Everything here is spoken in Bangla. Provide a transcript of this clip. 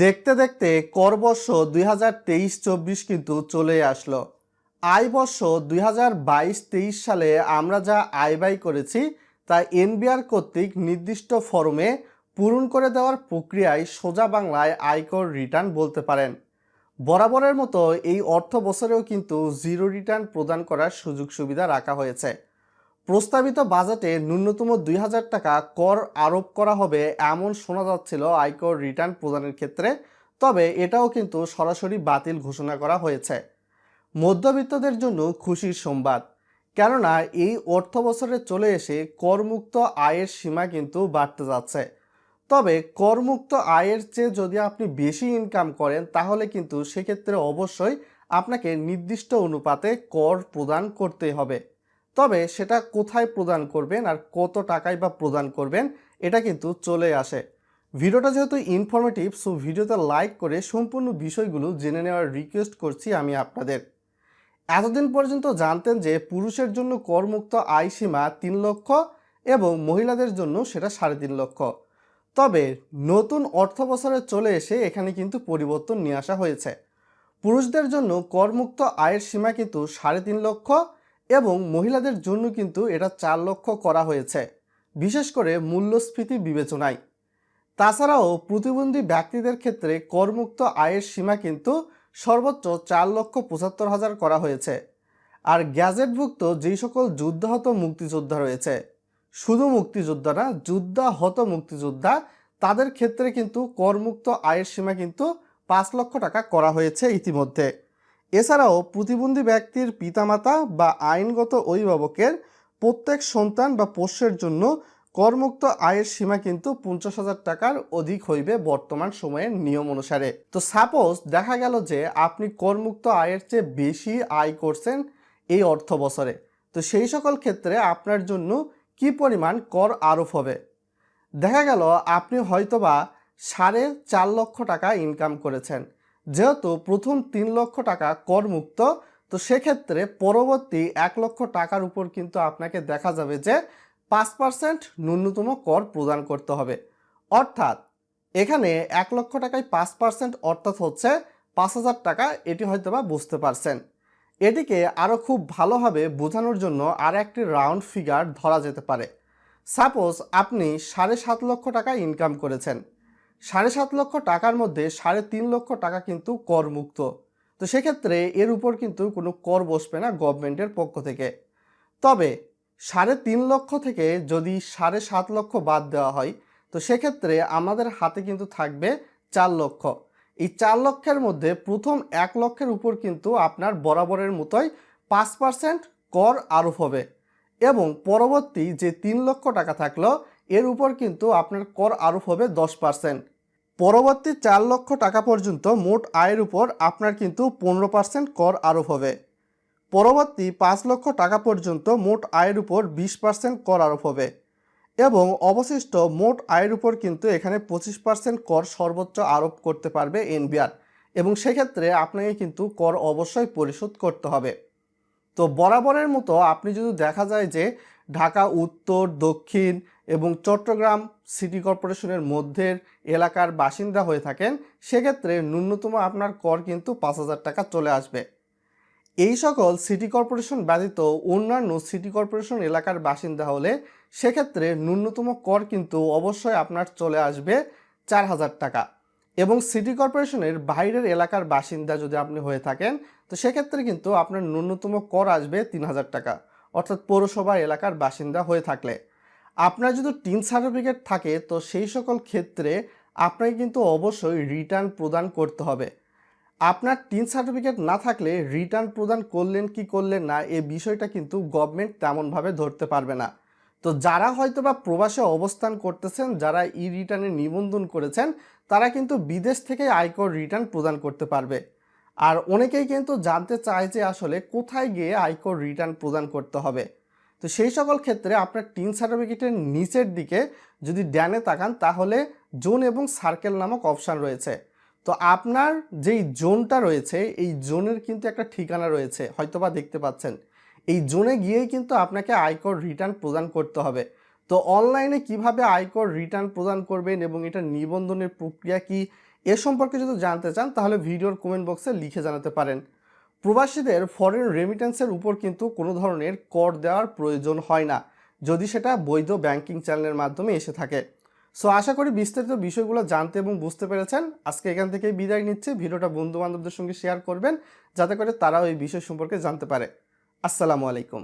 দেখতে দেখতে কর বর্ষ দুই হাজার তেইশ চব্বিশ কিন্তু চলে আসলো। আয় বর্ষ দুই হাজার বাইশ তেইশ সালে আমরা যা আয় ব্যয় করেছি তা এনবিআর কর্তৃক নির্দিষ্ট ফরমে পূরণ করে দেওয়ার প্রক্রিয়ায় সোজা বাংলায় আয়কর রিটার্ন বলতে পারেন। বরাবরের মতো এই অর্থ বছরেও কিন্তু জিরো রিটার্ন প্রদান করার সুযোগ সুবিধা রাখা হয়েছে। প্রস্তাবিত বাজেটে ন্যূনতম দুই হাজার টাকা কর আরোপ করা হবে এমন শোনা যাচ্ছিল আয়কর রিটার্ন প্রদানের ক্ষেত্রে, তবে এটাও কিন্তু সরাসরি বাতিল ঘোষণা করা হয়েছে। মধ্যবিত্তদের জন্য খুশির সংবাদ, কেননা এই অর্থ বছরে চলে এসে করমুক্ত আয়ের সীমা কিন্তু বাড়তে যাচ্ছে। তবে করমুক্ত আয়ের চেয়ে যদি আপনি বেশি ইনকাম করেন, তাহলে কিন্তু সেক্ষেত্রে অবশ্যই আপনাকে নির্দিষ্ট অনুপাতে কর প্রদান করতে হবে। তবে সেটা কোথায় প্রদান করবেন আর কত টাকায় বা প্রদান করবেন, এটা কিন্তু চলে আসে। ভিডিওটা যেহেতু ইনফরমেটিভ সো ভিডিওতে লাইক করে সম্পূর্ণ বিষয়গুলো জেনে নেওয়ার রিকোয়েস্ট করছি আমি আপনাদের। এতদিন পর্যন্ত জানতেন যে পুরুষের জন্য করমুক্ত আয় সীমা তিন লক্ষ এবং মহিলাদের জন্য সেটা সাড়ে তিন লক্ষ। তবে নতুন অর্থ বছরে চলে এসে এখানে কিন্তু পরিবর্তন নিয়ে আসা হয়েছে। পুরুষদের জন্য করমুক্ত আয়ের সীমা কিন্তু সাড়ে তিন লক্ষ এবং মহিলাদের জন্য কিন্তু এটা চার লক্ষ করা হয়েছে, বিশেষ করে মূল্যস্ফীতি বিবেচনায়। তাছাড়াও প্রতিবন্ধী ব্যক্তিদের ক্ষেত্রে করমুক্ত আয়ের সীমা কিন্তু সর্বোচ্চ চার লক্ষ পঁচাত্তর হাজার করা হয়েছে। আর গ্যাজেটভুক্ত যেই সকল যুদ্ধাহত মুক্তিযোদ্ধা রয়েছে, শুধু মুক্তিযোদ্ধা না, যুদ্ধাহত মুক্তিযোদ্ধা, তাদের ক্ষেত্রে কিন্তু করমুক্ত আয়ের সীমা কিন্তু পাঁচ লক্ষ টাকা করা হয়েছে ইতিমধ্যে। এছাড়াও প্রতিবন্ধী ব্যক্তির পিতামাতা বা আইনগত অভিভাবকের প্রত্যেক সন্তান বা পোষ্যের জন্য করমুক্ত আয়ের সীমা কিন্তু পঞ্চাশ হাজার টাকার অধিক হইবে বর্তমান সময়ের নিয়ম অনুসারে। তো সাপোজ দেখা গেল যে আপনি করমুক্ত আয়ের চেয়ে বেশি আয় করছেন এই অর্থ বছরে। তো সেই সকল ক্ষেত্রে আপনার জন্য কি পরিমাণ কর আরোপ হবে? দেখা গেল আপনি হয়তোবা সাড়ে চার লক্ষ টাকা ইনকাম করেছেন। যেহেতু প্রথম তিন লক্ষ টাকা করমুক্ত, তো সেক্ষেত্রে পরবর্তী এক লক্ষ টাকার উপর কিন্তু আপনাকে দেখা যাবে যে পাঁচ পার্সেন্ট ন্যূনতম কর প্রদান করতে হবে। অর্থাৎ এখানে এক লক্ষ টাকায় পাঁচ পার্সেন্ট অর্থাৎ হচ্ছে পাঁচ হাজার টাকা, এটি হয়তো বা বুঝতে পারছেন। এটিকে আরও খুব ভালোভাবে বোঝানোর জন্য আর একটি রাউন্ড ফিগার ধরা যেতে পারে। সাপোজ আপনি সাড়ে সাত লক্ষ টাকা ইনকাম করেছেন। সাড়ে সাত লক্ষ টাকার মধ্যে সাড়ে তিন লক্ষ টাকা কিন্তু করমুক্ত। তো সেক্ষেত্রে এর উপর কিন্তু কোনো কর বসবে না গভর্নমেন্টের পক্ষ থেকে। তবে সাড়ে তিন লক্ষ থেকে যদি সাড়ে সাত লক্ষ বাদ দেওয়া হয়, তো সেক্ষেত্রে আমাদের হাতে কিন্তু থাকবে চার লক্ষ। এই চার লক্ষের মধ্যে প্রথম এক লক্ষের উপর কিন্তু আপনার বরাবরের মতোই পাঁচ পার্সেন্ট কর আরোপ হবে এবং পরবর্তী যে তিন লক্ষ টাকা থাকল, এর উপর কিন্তু আপনার কর আরোপ হবে দশ পার্সেন্ট। পরবর্তী চার লক্ষ টাকা পর্যন্ত মোট আয়ের উপর আপনার কিন্তু পনেরো পার্সেন্ট কর আরোপ হবে। পরবর্তী পাঁচ লক্ষ টাকা পর্যন্ত মোট আয়ের উপর বিশ পার্সেন্ট কর আরোপ হবে এবং অবশিষ্ট মোট আয়ের উপর কিন্তু এখানে পঁচিশ পার্সেন্ট কর সর্বোচ্চ আরোপ করতে পারবে এনবিআর এবং সেক্ষেত্রে আপনাকে কিন্তু কর অবশ্যই পরিশোধ করতে হবে। তো বরাবরের মতো আপনি যদি দেখা যায় যে ঢাকা, উত্তর, দক্ষিণ এবং চট্টগ্রাম সিটি কর্পোরেশনের মধ্যের এলাকার বাসিন্দা হয়ে থাকেন, সেক্ষেত্রে ন্যূনতম আপনার কর কিন্তু পাঁচ হাজার টাকা চলে আসবে। এই সকল সিটি কর্পোরেশন ব্যতীত অন্যান্য সিটি কর্পোরেশন এলাকার বাসিন্দা হলে সেক্ষেত্রে ন্যূনতম কর কিন্তু অবশ্যই আপনার চলে আসবে চার হাজার টাকা। এবং সিটি কর্পোরেশনের বাইরের এলাকার বাসিন্দা যদি আপনি হয়ে থাকেন, তো সেক্ষেত্রে কিন্তু আপনার ন্যূনতম কর আসবে তিন হাজার টাকা। অর্থাৎ পৌরসভা এলাকার বাসিন্দা হয়ে থাকলে। আপনার যদি টিন সার্টিফিকেট থাকে, তো সেই সকল ক্ষেত্রে আপনাকে কিন্তু অবশ্যই রিটার্ন প্রদান করতে হবে। আপনার টিন সার্টিফিকেট না থাকলে রিটার্ন প্রদান করলেন, কি করলেন না, এ বিষয়টা কিন্তু গভর্নমেন্ট তেমনভাবে ধরতে পারবে না। তো যারা হয়তো বা প্রবাসে অবস্থান করতেছেন, যারা ই রিটার্নে নিবন্ধন করেছেন, তারা কিন্তু বিদেশ থেকে আয়কর রিটার্ন প্রদান করতে পারবে। আর অনেকেই কিন্তু জানতে চায় যে আসলে কোথায় গিয়ে আয়কর রিটার্ন প্রদান করতে হবে। তো সেই সকল ক্ষেত্রে আপনার টিন সার্টিফিকেটের নিচের দিকে যদি ড্যানে তাকান, তাহলে জোন এবং সার্কেল নামক অপশান রয়েছে। তো আপনার যেই জোনটা রয়েছে, এই জোনের কিন্তু একটা ঠিকানা রয়েছে, হয়তোবা দেখতে পাচ্ছেন। এই জোনে গিয়েই কিন্তু আপনাকে আয়কর রিটার্ন প্রদান করতে হবে। তো অনলাইনে কীভাবে আয়কর রিটার্ন প্রদান করবেন এবং এটা নিবন্ধনের প্রক্রিয়া কি? এ সম্পর্কে যদি জানতে চান, তাহলে ভিডিওর কমেন্ট বক্সে লিখে জানাতে পারেন। প্রবাসীদের ফরেন রেমিটেন্সের উপর কিন্তু কোনো ধরনের কর দেওয়ার প্রয়োজন হয় না, যদি সেটা বৈধ ব্যাংকিং চ্যানেলের মাধ্যমে এসে থাকে। সো আশা করি বিস্তারিত বিষয়গুলো জানতে এবং বুঝতে পেরেছেন। আজকে এখান থেকে বিদায় নিচ্ছে। ভিডিওটা বন্ধু বান্ধবদের সঙ্গে শেয়ার করবেন, যাতে করে তারাও এই বিষয় সম্পর্কে জানতে পারে। আসসালামু আলাইকুম।